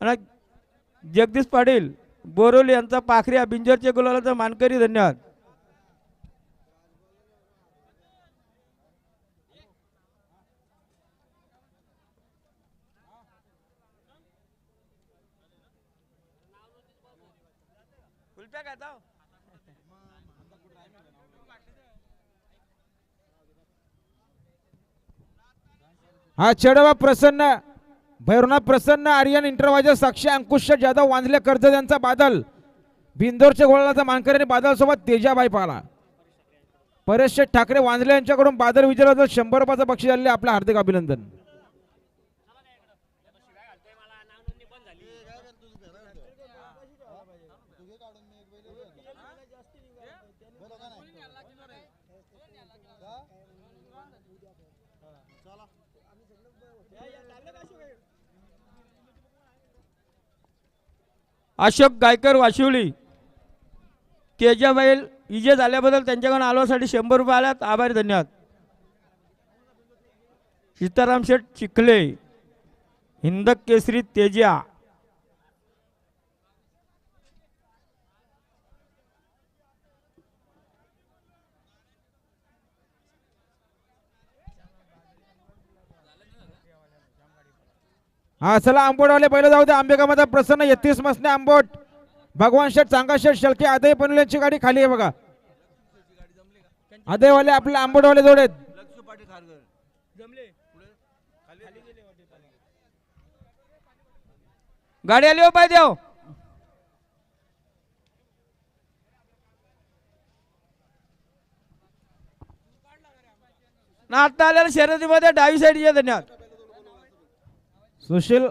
आणि जगदीश पाटील बोरोली यांचा पाखऱ्या बिंजरचे गुलालाचा मानकरी धन्यवाद. हा चेडवा प्रसन्न. भैरवनाथ प्रसन्न आर्यन इंटरवायझर साक्षी अंकुश जाधव वांजले कर्जत यांचा बादल. बिंदोरच्या गोळाचा मानकरी बादल सोबत तेजाबाई पाला. परेश शेठ ठाकरे वांजले यांच्याकडून बादल विजयाबद्दल शंभर रुपयाचं बक्षीस आलेले आपलं हार्दिक अभिनंदन. अशोक गायकर वाशिवली. तेजाबाईल विजय झाल्याबद्दल त्यांच्याकडून आलोसाठी शंभर रुपये आल्यात. आभारी धन्यवाद. सीताराम शेठ चिखले. हिंदक केसरी तेजा हा चला आंबोटवाले पहिलं जाऊ दे. आंबेगामाचा प्रसन्न येतीस मसने आंबोट भगवान शेठ चांगा शेठ शलके आदय पनवेलची गाडी खाली आहे बघा. आदयवाले आपले आंबोटवाले आहेत. गाडी आली हो पाहिजे हो. ना आता आलेल्या शर्यतीमध्ये डावी साईड धन्यवाद सुशील